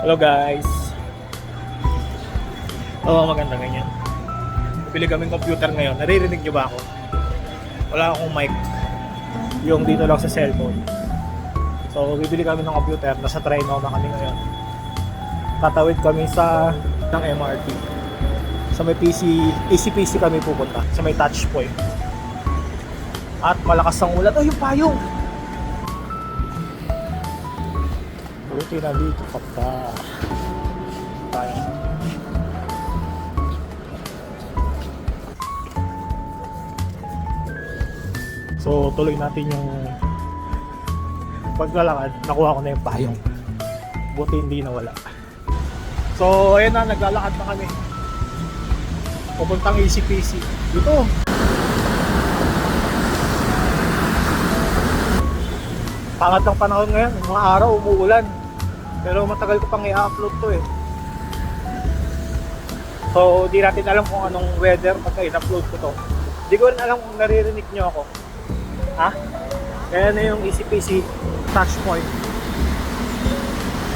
Hello guys. Oo, maganda ganyan. Bili kaming computer ngayon. Naririnig niyo ba ako? Wala akong mic. Yung dito lang sa cellphone. So, bibili kami ng computer. Nasa Trinoma kami ngayon. Tatawid kami sa ng MRT. Sa may PC, ECPC kami pupunta. Sa may touch point. At malakas ang ulan. Oh, yung payong! Buti na dito ka pa. Payong. So, tuloy natin yung paglalakad. Nakuha ko na yung payong. Buti hindi nawala. So, ayun na, naglalakad na kami. Pupuntang ECPC. Dito. Pangat ng panahon ngayon. Mga araw, umuulan. Pero matagal ko pang i-upload to eh. So, di natin alam kung anong weather pagka in-upload ko to. Di ko rin alam kung naririnig nyo ako. Ha? Kaya na yung ECPC touch point.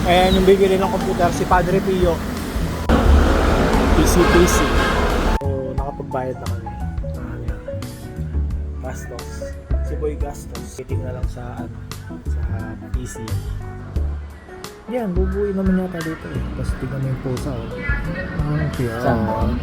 Ayan yung bibili ng computer, si Padre Pio. ECPC. So, nakapagbayad na kami. Gastos. Si Boy Gastos. Waiting na lang sa ano, sa PC. Yan, bubuin naman yata dito eh. Tapos tignan mo yung pusa oh. Ah, cute. Saan?